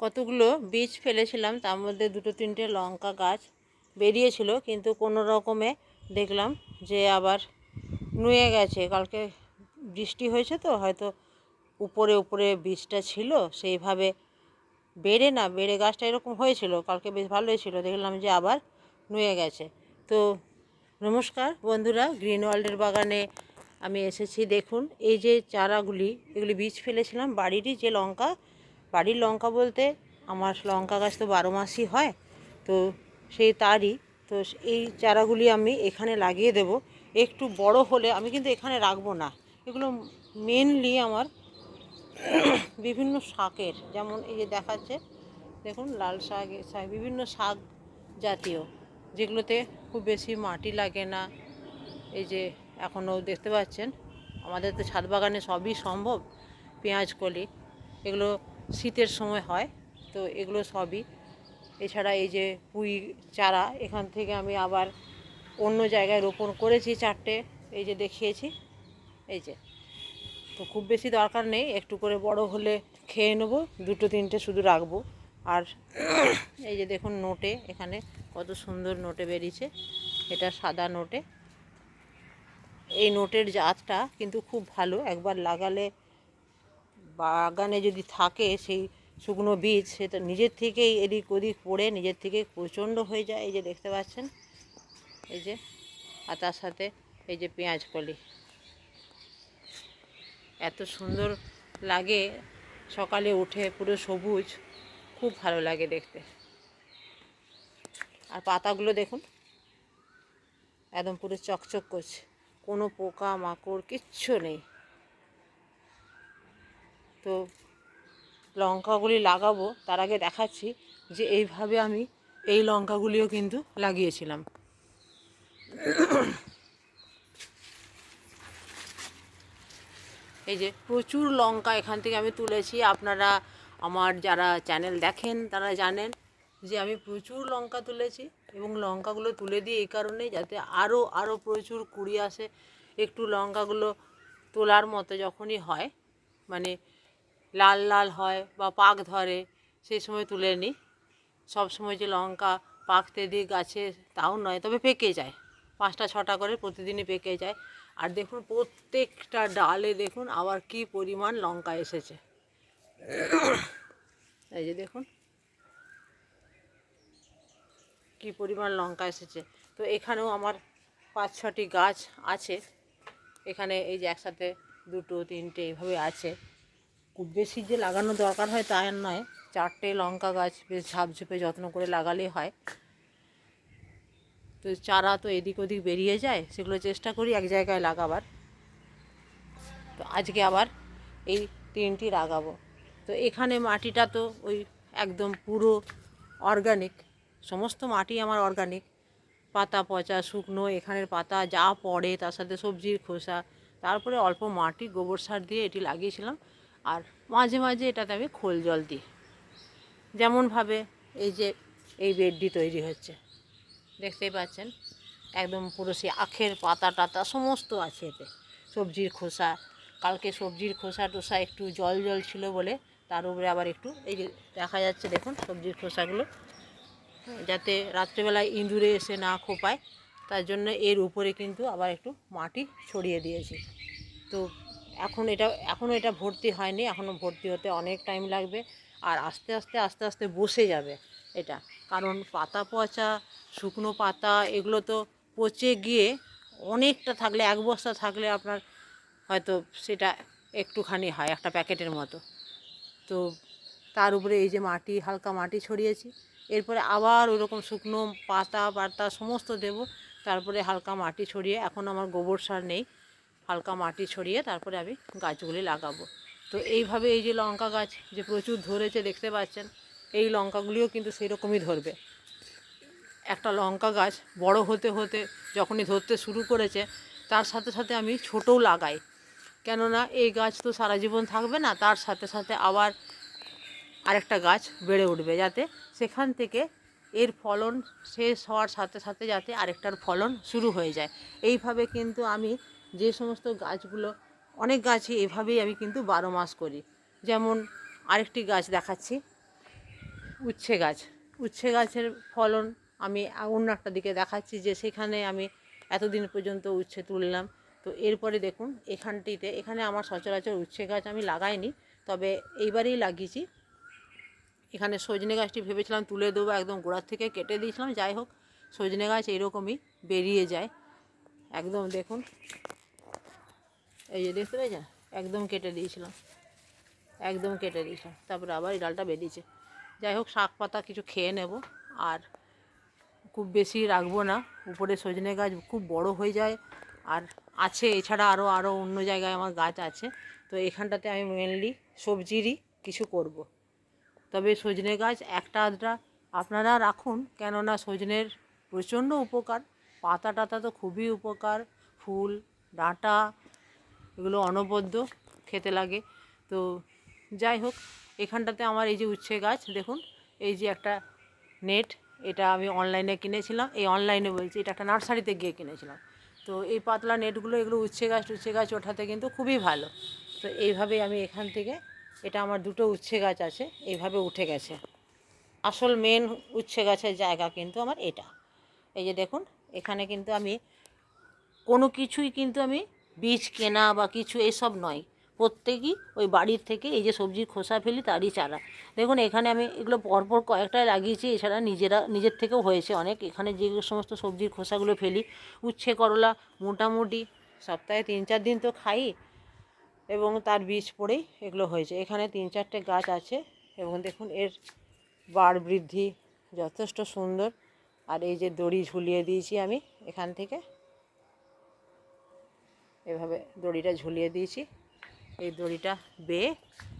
কতগুলো বীজ ফেলেছিলাম, তার মধ্যে দুটো তিনটে লঙ্কা গাছ বেরিয়েছিল, কিন্তু কোনো রকমে দেখলাম যে আবার নুয়ে গেছে। কালকে বৃষ্টি হয়েছে তো, হয়তো উপরে উপরে বীজটা ছিল, সেইভাবে বেড়ে না, বেড়ে গাছটা এরকম হয়েছিল, কালকে বেশ ভালোই ছিল, দেখলাম যে আবার নুয়ে গেছে। তো নমস্কার বন্ধুরা, গ্রিন ওয়ার্ল্ডের বাগানে আমি এসেছি, দেখুন, এই যে চারাগুলি, এগুলি বীজ ফেলেছিলাম, বাড়িরই যে লঙ্কা বাড়ির লঙ্কা বলতে আমার লঙ্কা গাছ তো বারো মাসই হয়, তো সেই তারই, তো এই চারাগুলি আমি এখানে লাগিয়ে দেব। একটু বড় হলে আমি কিন্তু এখানে রাখব না। এগুলো মেনলি আমার বিভিন্ন শাকের, যেমন এই যে দেখাচ্ছে, দেখুন লাল শাক শাক, বিভিন্ন শাক জাতীয়, যেগুলোতে খুব বেশি মাটি লাগে না। এই যে এখনও দেখতে পাচ্ছেন, আমাদের তো ছাদ বাগানে সবই সম্ভব, পেঁয়াজ, কলি, এগুলো শীতের সময় হয়, তো এগুলো সবই। এছাড়া এই যে পুঁই চারা, এখান থেকে আমি আবার অন্য জায়গায় রোপণ করেছি চারটে, এই যে দেখিয়েছি, এই যে। তো খুব বেশি দরকার নেই, একটু করে বড় হলে খেয়ে নেব, দুটো তিনটে শুধু রাখব। আর এই যে দেখুন নোটে, এখানে কত সুন্দর নোটে বেরিয়েছে, এটা সাদা নোটে। এই নোটের জাতটা কিন্তু খুব ভালো, একবার লাগালে বাগানে যদি থাকে সেই শুকনো বীজ, সেটা নিজের থেকেই এদিক ওদিক পড়ে নিজের থেকে প্রচণ্ড হয়ে যায়। এই যে দেখতে পাচ্ছেন? এই যে আর তার সাথে এই যে পেঁয়াজ কলি। এত সুন্দর লাগে। সকালে উঠে পুরো সবুজ, খুব ভালো লাগে দেখতে। আর পাতাগুলো দেখুন, একদম পুরো চকচক করছে। কোনো পোকা মাকড় কিচ্ছু নেই। তো লঙ্কাগুলি লাগাবো, তার আগে দেখাচ্ছি যে এইভাবে আমি এই লঙ্কাগুলিও কিন্তু লাগিয়েছিলাম। এই যে প্রচুর লঙ্কা এখান থেকে আমি তুলেছি, আপনারা আমার যারা চ্যানেল দেখেন তারা জানেন যে আমি প্রচুর লঙ্কা তুলেছি এবং লঙ্কাগুলো তুলে দিই এই কারণে যাতে আরও আরও প্রচুর কুড়ি আসে। একটু লঙ্কাগুলো তোলার মতো যখনই হয় মানে লাল লাল হয় বা পাক ধরে, সেই সময় তুলে নিই। সব সময় যে লঙ্কা পাকতে দিই গাছে, তাও নয়, তবে পেকে যায়। পাঁচটা, ছটা করে প্রতিদিনই পেকে যায়। আর দেখুন, প্রত্যেকটা ডালে দেখুন আবার কি পরিমাণ লঙ্কা এসেছে। এই যে দেখুন, কি পরিমাণ লঙ্কা এসেছে। তো এখানেও আমার পাঁচ, ছটি গাছ আছে। এখানে এই যে একসাথে দুটো, তিনটে এইভাবে আছে। খুব বেশি যে লাগানো দরকার হয় তা নয়। চারটে লঙ্কা গাছ বেশ ঝাপঝুপে যত্ন করে লাগালেই হয়। তো চারা তো এদিক ওদিক বেরিয়ে যায়, সেগুলো চেষ্টা করি এক জায়গায় লাগাবার। তো আজকে আবার এই তিনটি লাগাবো। তো এখানে মাটিটা তো ওই একদম পুরো অর্গানিক, সমস্ত মাটি আমার অর্গানিক। পাতা পচা, শুকনো, এখানের পাতা যা পড়ে তার সাথে সবজির খোসা, তারপরে অল্প মাটি গোবর সার দিয়ে এটি লাগিয়েছিলাম। আর মাঝে মাঝে এটাতে আমি খোল জল দিই। যেমনভাবে এই যে এই বেডটি তৈরি হচ্ছে। দেখতেই পাচ্ছেন? একদম পুরো সেই আখের পাতা টাতা সমস্ত আছে এতে। সবজির খোসা, কালকে সবজির খোসা টোসা একটু জল জল ছিল বলে তার উপরে আবার একটু এই যে দেখা যাচ্ছে দেখুন সবজির খোসাগুলো। যাতে রাত্রেবেলায় ইঁদুরে এসে না খোপায়, তার জন্য এর উপরে কিন্তু আবার একটু মাটি ছড়িয়ে দিয়েছি। তো এখন এটা এখনও এটা ভর্তি হয়নি এখনও ভর্তি হতে অনেক টাইম লাগবে আর আস্তে আস্তে আস্তে আস্তে বসে যাবে এটা। কারণ পাতা পচা, শুকনো পাতা, এগুলো তো পচে গিয়ে অনেকটা থাকলে, এক বস্তা থাকলে আপনার হয়তো সেটা একটুখানি হয়, একটা প্যাকেটের মতো। তো তার উপরে এই যে মাটি, হালকা মাটি ছড়িয়েছি, এরপরে আবার ওরকম শুকনো পাতা পাতা, সমস্ত দেব, তারপরে হালকা মাটি ছড়িয়ে, এখন আমার গোবর সার নেই। হালকা মাটি ছড়িয়ে তারপরে আমি গাছগুলি লাগাবো। তো এইভাবে এই যে লঙ্কা গাছ যে প্রচুর ধরেছে দেখতে পাচ্ছেন, এই লঙ্কাগুলিও কিন্তু সেই রকমই ধরবে। একটা লঙ্কা গাছ বড় হতে হতে যখনই ধরতে শুরু করেছে, তার সাথে সাথে আমি ছোটও লাগাই। কেননা এই গাছ তো সারা জীবন থাকবে না, তার সাথে সাথে আবার আরেকটা গাছ বেড়ে উঠবে যাতে সেখান থেকে এর ফলন শেষ হওয়ার সাথে সাথে যাতে আরেকটার ফলন শুরু হয়ে যায়। এইভাবে কিন্তু আমি যে সমস্ত গাছগুলো, অনেক গাছই এভাবেই আমি কিন্তু বারো মাস করি। যেমন আরেকটি গাছ দেখাচ্ছি, উচ্ছে গাছ। উচ্ছে গাছের ফলন আমি অন্য একটা দিকে দেখাচ্ছি যে সেখানে আমি এতদিন পর্যন্ত উচ্ছে তুললাম। তো এরপরে দেখুন, এখানটিতে, এখানে আমার সচরাচর উচ্ছে গাছ আমি লাগাইনি, তবে এইবারেই লাগিয়েছি। এখানে সজনে গাছটি ভেবেছিলাম তুলে দেবো, একদম গোড়ার থেকে কেটে দিয়েছিলাম। যাই হোক, সজনে গাছ এরকমই বেরিয়ে যায়। একদম দেখুন এই যে দেখতে পেয়েছেন? একদম কেটে দিয়েছিলাম। একদম কেটে দিয়েছিলাম। তারপরে আবার এই ডালটা বেরিয়েছে যাই হোক, শাক পাতা কিছু খেয়ে নেব। আর খুব বেশি রাখব না। উপরে সজনে গাছ খুব বড় হয়ে যায়। আর আছে, এছাড়া আরও আরও অন্য জায়গায় আমার গাছ আছে। তো এখানটাতে আমি মেনলি সবজিরই কিছু করব। তবে সজনে গাছ একটা আধটা আপনারা রাখুন। কেননা সজনের প্রচণ্ড উপকার। পাতা টাতা তো খুবই উপকার। ফুল, ডাঁটা এগুলো অনবদ্য খেতে লাগে। তো যাই হোক, এখানটাতে আমার এই যে উচ্ছে গাছ, দেখুন, এই যে একটা নেট, এটা আমি অনলাইনে কিনেছিলাম। এই অনলাইনে বলছি, এটা একটা নার্সারিতে গিয়ে কিনেছিলাম। তো এই পাতলা নেটগুলো, এগুলো উচ্ছে গাছ উচ্ছে গাছ ওঠাতে কিন্তু খুবই ভালো। তো এইভাবেই আমি এখান থেকে, এটা আমার দুটো উচ্ছে গাছ আছে, এইভাবে উঠে গেছে। আসল মেন উচ্ছে গাছের জায়গা কিন্তু আমার এটা। এই যে দেখুন, এখানে কিন্তু আমি কোনো কিছুই কিন্তু আমি বীজ কেনা বা কিছু এসব নয়। প্রত্যেকই ওই বাড়ির থেকে এই যে সবজির খোসা ফেলি তারই চারা। দেখুন, এখানে আমি এগুলো পরপর কয়েকটা লাগিয়েছি, এছাড়া নিজেরা, নিজের থেকেও হয়েছে অনেক। এখানে যে সমস্ত সবজির খোসাগুলো ফেলি, উচ্ছে, করলা, মোটামুটি সপ্তাহে তিন চার দিন তো খাই এবং তার বীজ পড়েই এগুলো হয়েছে। এখানে তিন চারটে গাছ আছে এবং দেখুন, এর বাড় বৃদ্ধি যথেষ্ট সুন্দর। আর এই যে দড়ি ঝুলিয়ে দিয়েছি আমি এখান থেকে। এভাবে দড়িটা ঝুলিয়ে দিয়েছি। এই দড়িটা বেয়ে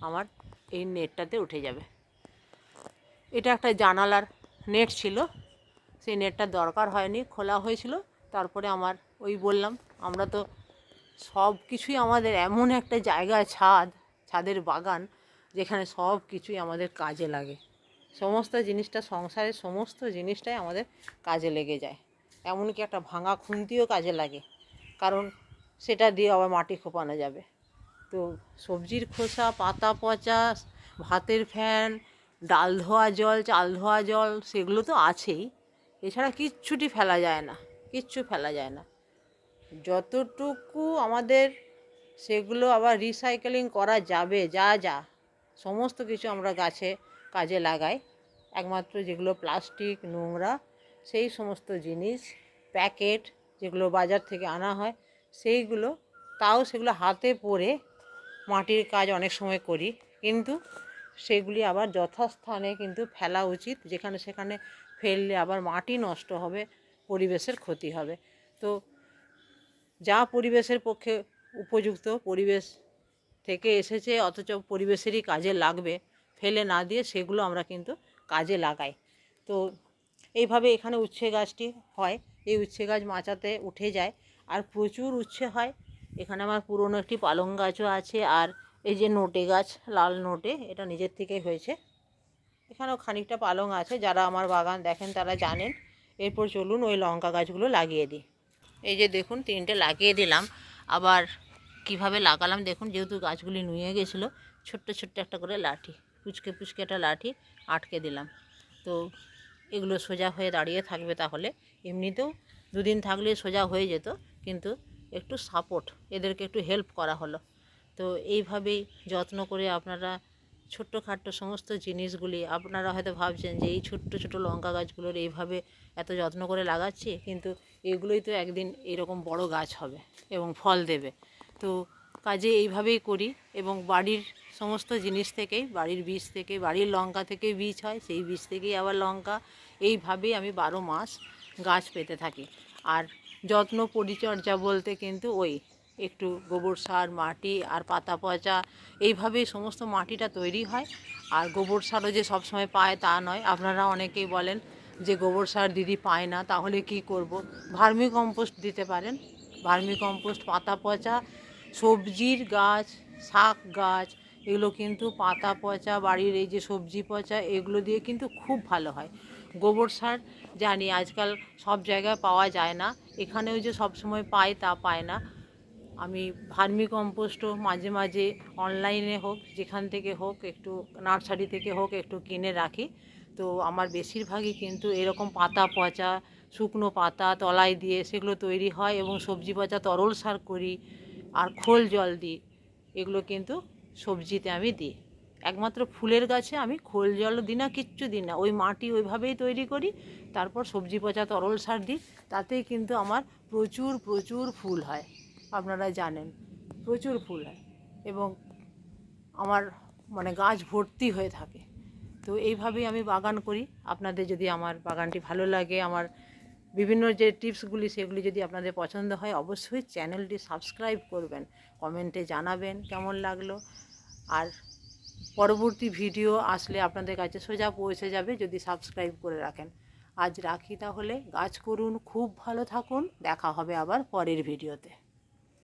আমার এই নেটটাতে উঠে যাবে। এটা একটা জানালার নেট ছিল। সেই নেটটা দরকার হয়নি, খোলা হয়েছিল। তারপরে আমার ওই বললাম, আমরা তো সব কিছুই আমাদের এমন একটা জায়গা ছাদ, ছাদের বাগান, যেখানে সব কিছুই আমাদের কাজে লাগে। সমস্ত জিনিসটা, সংসারের সমস্ত জিনিসটাই আমাদের কাজে লেগে যায়। এমনকি একটা ভাঙা খুন্তিও কাজে লাগে। কারণ সেটা দিয়ে আবার মাটি খোপানো যাবে। তো সবজির খোসা, পাতা পচা, ভাতের ফ্যান, ডাল ধোয়া জল, চাল ধোয়া জল, সেগুলো তো আছেই। এছাড়া কিচ্ছুটি ফেলা যায় না, কিচ্ছু ফেলা যায় না। যতটুকু আমাদের সেগুলো আবার রিসাইকেলিং করা যাবে, যা যা, সমস্ত কিছু আমরা গাছে, কাজে লাগাই। একমাত্র যেগুলো প্লাস্টিক নোংরা, সেই সমস্ত জিনিস, প্যাকেট যেগুলো বাজার থেকে আনা হয় সেইগুলো, তাও সেগুলো হাতে পরে মাটির কাজ অনেক সময় করি। কিন্তু সেগুলি আবার যথাস্থানে কিন্তু ফেলা উচিত, যেখানে সেখানে ফেললে আবার মাটি নষ্ট হবে, পরিবেশের ক্ষতি হবে। তো যা পরিবেশের পক্ষে উপযুক্ত, পরিবেশ থেকে এসেছে, অথচ পরিবেশেরই কাজে লাগবে, ফেলে না দিয়ে সেগুলো আমরা কিন্তু কাজে লাগাই। তো এইভাবে এখানে উচ্ছে গাছটি হয়। এই উচ্ছে গাছ মাচাতে উঠে যায়। আর প্রচুর উচ্ছে হয়। এখানে আমার পুরনো একটি পালং গাছও আছে আর এই যে নোটে গাছ, লাল নোটে, এটা নিজের থেকেই হয়েছে। এখানেও খানিকটা পালং আছে, যারা আমার বাগান দেখেন তারা জানেন। এরপর চলুন ওই লঙ্কা গাছগুলো লাগিয়ে দিই। এই যে দেখুন, তিনটে লাগিয়ে দিলাম। আবার কীভাবে লাগালাম দেখুন, যেহেতু গাছগুলি নুয়ে গেছিল, ছোট্ট ছোট্ট একটা করে লাঠি, পুচকে পুচকে একটা লাঠি আটকে দিলাম। তো এগুলো সোজা হয়ে দাঁড়িয়ে থাকবে তাহলে। এমনিতেও দুদিন থাকলে সোজা হয়ে যেত। কিন্তু একটু সাপোর্ট এদেরকে একটু হেল্প করা হলো। তো এইভাবেই যত্ন করে আপনারা ছোট্টখাট্ট সমস্ত জিনিসগুলি, আপনারা হয়তো ভাবছেন যে এই ছোট্ট ছোট লঙ্কা গাছগুলোর এইভাবে এত যত্ন করে লাগাচ্ছি, কিন্তু এগুলোই তো একদিন এরকম বড় গাছ হবে এবং ফল দেবে। তো কাজে এইভাবেই করি এবং বাড়ির সমস্ত জিনিস থেকেই, বাড়ির বীজ থেকে, বাড়ির লঙ্কা থেকে বীজ হয়, সেই বীজ থেকেই আবার লঙ্কা। এইভাবেই আমি বারো মাস গাছ পেতে থাকি। আর যত্ন পরিচর্যা বলতে কিন্তু ওই একটু গোবর সার, মাটি আর পাতা পচা এইভাবেই সমস্ত মাটিটা তৈরি হয়। আর গোবর সারও যে সবসময় পায় তা নয়। আপনারা অনেকেই বলেন যে গোবর সার দিদি পায় না, তাহলে কি করব? ভার্মি কম্পোস্ট দিতে পারেন। ভার্মি কম্পোস্ট পাতা পচা, সবজির গাছ, শাক গাছ, এগুলো কিন্তু পাতা পচা, বাড়ির এই যে সবজি পচা, এগুলো দিয়ে কিন্তু খুব ভালো হয়। গোবর সার জানি আজকাল সব জায়গায় পাওয়া যায় না। এখানেও যে সব সময় পাই তা পায় না। আমি ভার্মি কম্পোস্টও মাঝে মাঝে অনলাইনে হোক, যেখান থেকে হোক, একটু নার্সারি থেকে হোক, একটু কিনে রাখি। তো আমার বেশিরভাগই কিন্তু এরকম পাতা পচা, শুকনো পাতা, তলায় দিয়ে সেগুলো তৈরি হয় এবং সবজি পচা, তরল সার করি আর খোল জল দিই, এগুলো কিন্তু সবজিতে আমি দিই। একমাত্র ফুলের গাছে আমি খোল জল দিই না, কিচ্ছু দিই না। ওই মাটি ওইভাবেই তৈরি করি, তারপর সবজি পচা, তরল সার দিই, তাতেই কিন্তু আমার প্রচুর প্রচুর ফুল হয়। আপনারা জানেন, প্রচুর ফুল হয় এবং আমার মানে গাছ ভর্তি হয়ে থাকে। তো এইভাবেই আমি বাগান করি। আপনাদের যদি আমার বাগানটি ভালো লাগে, আমার বিভিন্ন যে টিপসগুলি, সেগুলি যদি আপনাদের পছন্দ হয়, অবশ্যই চ্যানেলটি সাবস্ক্রাইব করবেন, কমেন্টে জানাবেন কেমন লাগল। আর পরবর্তী ভিডিও আসলে আপনাদের কাছে সোজা পৌঁছে যাবে যদি সাবস্ক্রাইব করে রাখেন। আজ রাখি তাহলে। গাছ করুন, খুব ভালো থাকুন। দেখা হবে আবার পরের ভিডিওতে।